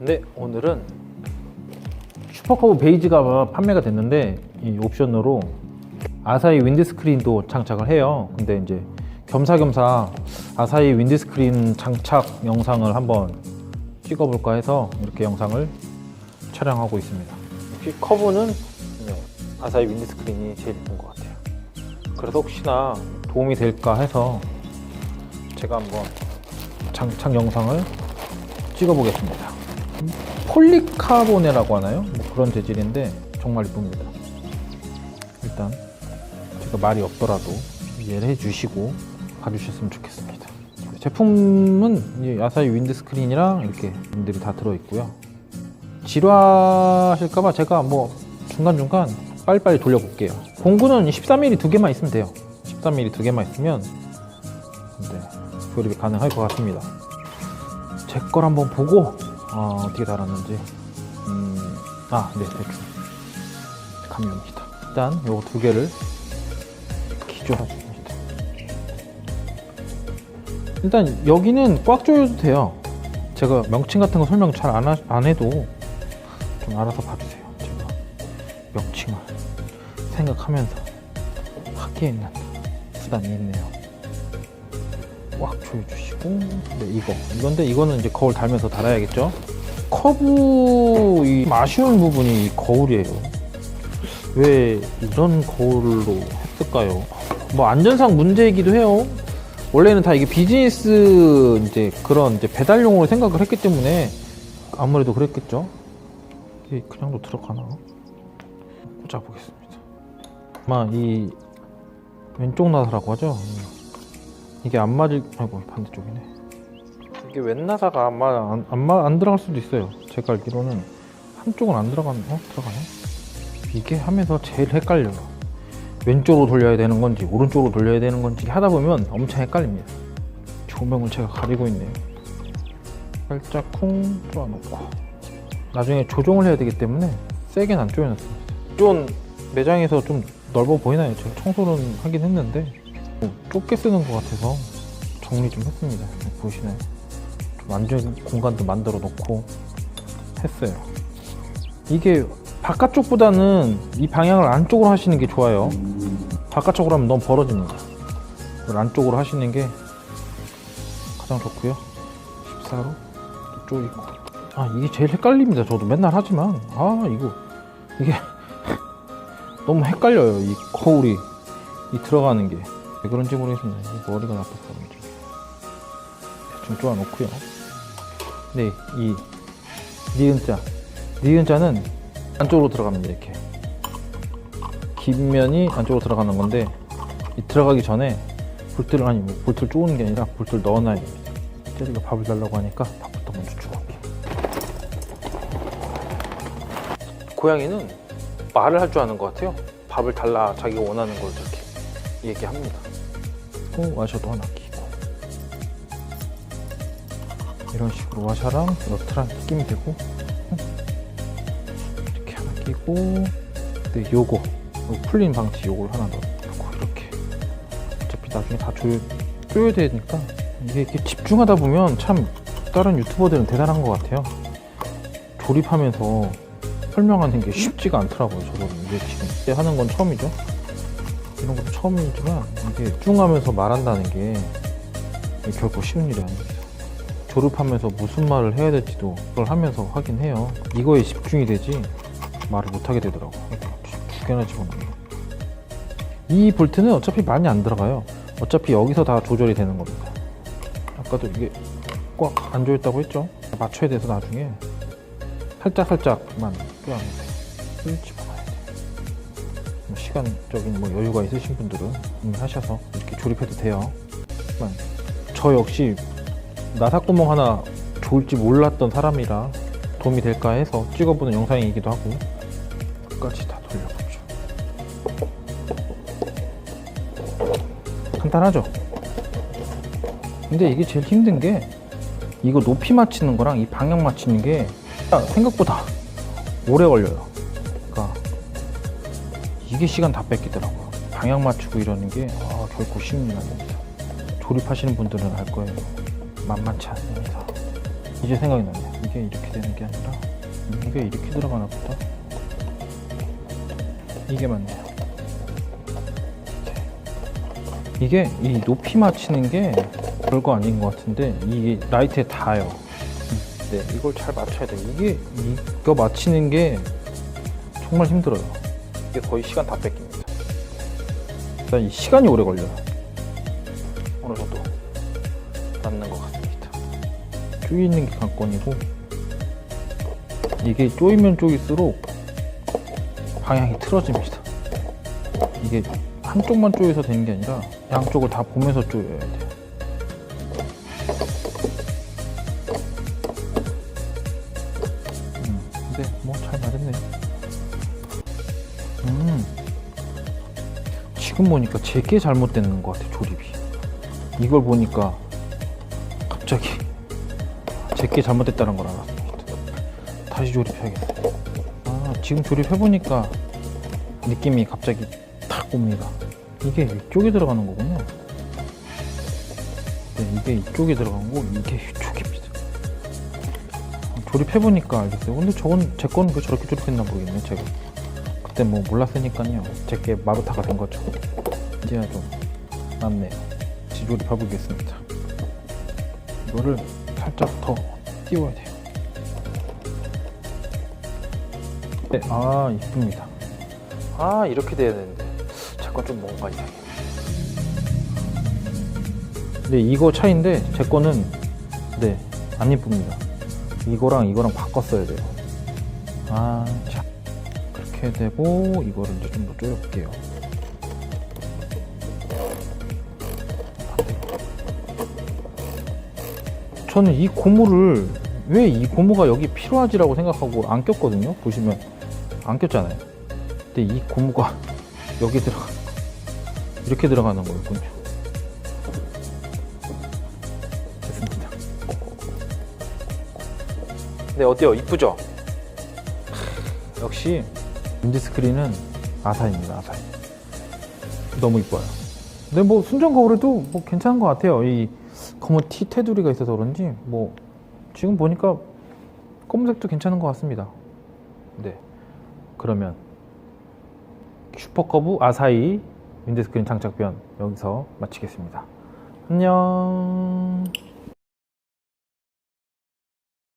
네, 오늘은 슈퍼커브 베이지가 판매가 됐는데 이 옵션으로 아사히 윈드스크린도 장착을 해요. 근데 이제 겸사겸사 아사히 윈드스크린 장착 영상을 한번 찍어볼까 해서 이렇게 영상을 촬영하고 있습니다. 역시 커브는 네, 아사히 윈드스크린이 제일 이쁜 것 같아요. 그래서 혹시나 도움이 될까 해서 제가 한번 장착 영상을 찍어보겠습니다. 폴리카보네라고 하나요? 뭐 그런 재질인데 정말 이쁩니다. 일단 제가 말이 없더라도 이해를 해주시고 봐주셨으면 좋겠습니다. 제품은 이 아사히 윈드스크린이랑 이렇게 분들이 다 들어있고요. 지루하실까봐 제가 뭐 중간중간 빨리빨리 돌려볼게요. 공구는 13mm 두 개만 있으면 돼요. 13mm 두 개만 있으면 네, 조립이 가능할 것 같습니다. 제 걸 한번 보고 어, 어떻게 달았는지 음, 아, 네, 대충 감이 옵니다. 일단 요거 두 개를 기조하겠습니다. 일단 여기는 꽉 조여도 돼요. 제가 명칭 같은 거 설명 잘 안 안 해도 좀 알아서 봐주세요. 제가 명칭을 생각하면서 하기에 있는 수단이 있네요. 꽉 조여주시고 네 이거. 이건데 이거는 이제 거울 달면서 달아야겠죠? 커브 이 아쉬운 부분이 이 거울이에요. 왜 이런 거울로 했을까요? 뭐 안전상 문제이기도 해요. 원래는 다 이게 비즈니스 이제 그런 이제 배달용으로 생각을 했기 때문에 아무래도 그랬겠죠? 이게 그냥도 들어가나? 꽂아 보겠습니다. 아마 이 왼쪽 나사라고 하죠 이게 안 맞을 아이고 반대쪽이네. 이게 왼나사가 안, 맞, 안, 안, 맞- 안 들어갈 수도 있어요. 제가 알기로는 한쪽은 안 들어가는 어? 들어가네? 이게 하면서 제일 헷갈려요. 왼쪽으로 돌려야 되는 건지 오른쪽으로 돌려야 되는 건지 하다 보면 엄청 헷갈립니다. 조명을 제가 가리고 있네요. 살짝 쿵 쪼아놓고. 나중에 조정을 해야 되기 때문에 세게는 안 쪼여놨습니다. 좀 매장에서 좀 넓어 보이나요? 제가 청소는 하긴 했는데. 뭐 좁게 쓰는 것 같아서 정리 좀 했습니다. 보시나요? 좀 안전 공간도 만들어 놓고 했어요. 이게 바깥쪽보다는 이 방향을 안쪽으로 하시는 게 좋아요. 바깥쪽으로 하면 너무 벌어집니다. 이걸 안쪽으로 하시는 게 가장 좋고요. 14로 또 있고. 아 이게 제일 헷갈립니다. 저도 맨날 하지만 아 이거 이게 너무 헷갈려요. 이 거울이 이 들어가는 게. 왜 그런지 모르겠습니다. 이 머리가 나빠서 그런지. 대충 쪼아놓고요. 네, 이 니은자. 니은자는 안쪽으로 들어갑니다. 이렇게. 긴 면이 안쪽으로 들어가는 건데 이 들어가기 전에 볼트를 아니 뭐 볼트를 쪼는 게 아니라 볼트를 넣어놔야 됩니다. 때리가 밥을 달라고 하니까 밥부터 먼저 주워올게. 고양이는 말을 할 줄 아는 것 같아요. 밥을 달라 자기가 원하는 걸 저렇게 얘기합니다. 또 와셔도 하나 끼고. 이런 식으로 와샤랑 너트랑 끼면 되고. 이렇게 하나 끼고. 네 요거 요 풀린 방지 요걸 하나 넣고 이렇게. 어차피 나중에 다 조여, 조여야 되니까. 이게 이렇게 집중하다 보면 참 다른 유튜버들은 대단한 것 같아요. 조립하면서 설명하는 게 쉽지가 않더라고요 저도 이게 지금 하는 건 처음이죠 이런 것도 처음이지만 이게 집중하면서 말한다는 게 결코 쉬운 일이 아닙니다. 졸업하면서 무슨 말을 해야 될지도 그걸 하면서 하긴 해요. 이거에 집중이 되지 말을 못 하게 되더라고. 두 개나 집어넣어요. 이 볼트는 어차피 많이 안 들어가요. 어차피 여기서 다 조절이 되는 겁니다. 아까도 이게 꽉 안 조였다고 했죠? 맞춰야 돼서 나중에 살짝 살짝만 껴안면 돼요. 집어넣어야 돼요. 뭐 시간적인 뭐 여유가 있으신 분들은 하셔서 이렇게 조립해도 돼요. 저 역시 나사 구멍 하나 좋을지 몰랐던 사람이라 도움이 될까 해서 찍어보는 영상이기도 하고 끝까지 다 돌려보죠. 간단하죠? 근데 이게 제일 힘든 게 이거 높이 맞추는 거랑 이 방향 맞추는 게 생각보다 오래 걸려요. 이게 시간 다 뺏기더라고요. 방향 맞추고 이러는 게 아, 결코 쉬운 일 아닙니다. 조립하시는 분들은 알 거예요. 만만치 않습니다. 이제 생각이 나네. 이게 이렇게 되는 게 아니라 음, 이게 이렇게 들어가나 보다. 이게 맞네요. 이게 이 높이 맞추는 게 별거 아닌 것 같은데 이게 라이트에 닿아요. 음, 네, 이걸 잘 맞춰야 돼. 이게 이거 맞히는 게 정말 힘들어요. 이게 거의 시간 다 뺏깁니다. 일단 이 시간이 오래 걸려요. 어느 정도 맞는 것 같습니다. 쪼이는 게 관건이고 이게 쪼이면 쪼일수록 방향이 틀어집니다. 이게 한쪽만 쪼여서 되는 게 아니라 양쪽을 다 보면서 쪼여야 돼요. 음, 지금 보니까 제게 잘못되는 것 같아 조립이. 이걸 보니까 갑자기 제게 잘못됐다는 걸 알았습니다. 다시 조립해야겠어요. 아, 지금 조립해보니까 느낌이 갑자기 탁 옵니다. 이게 이쪽에 들어가는 거군요. 네, 이게 이쪽에 들어간 거, 이게 이쪽입니다. 조립해보니까 알겠어요. 근데 저건, 제 거는 왜 저렇게 조립했나 모르겠네, 제가. 그때 뭐 몰랐으니까요. 제게 마루타가 된 거죠. 이제야 좀 낫네요. 지조립해보겠습니다. 이거를 살짝 더 띄워야 돼요. 네, 아, 이쁩니다. 아, 이렇게 돼야 되는데. 잠깐 좀 뭔가 이상해. 네, 이거 차인데, 제 거는, 네, 안 이쁩니다. 이거랑 이거랑 바꿨어야 돼요. 아, 참. 그렇게 되고, 이거를 이제 좀 더 조여볼게요. 저는 이 고무를 왜 이 고무가 여기 필요하지라고 생각하고 안 꼈거든요. 보시면 안 꼈잖아요. 근데 이 고무가 여기 들어가 이렇게 들어가는 거였군요. 됐습니다. 네 어때요? 이쁘죠? 역시 윈드스크린은 아사입니다. 아사히. 너무 이뻐요. 근데 뭐 순정 거울에도 뭐 괜찮은 것 같아요. 이 검은 티 테두리가 있어서 그런지 뭐 지금 보니까 검은색도 괜찮은 것 같습니다. 네. 그러면 슈퍼커브 아사히 윈드스크린 장착편 여기서 마치겠습니다. 안녕.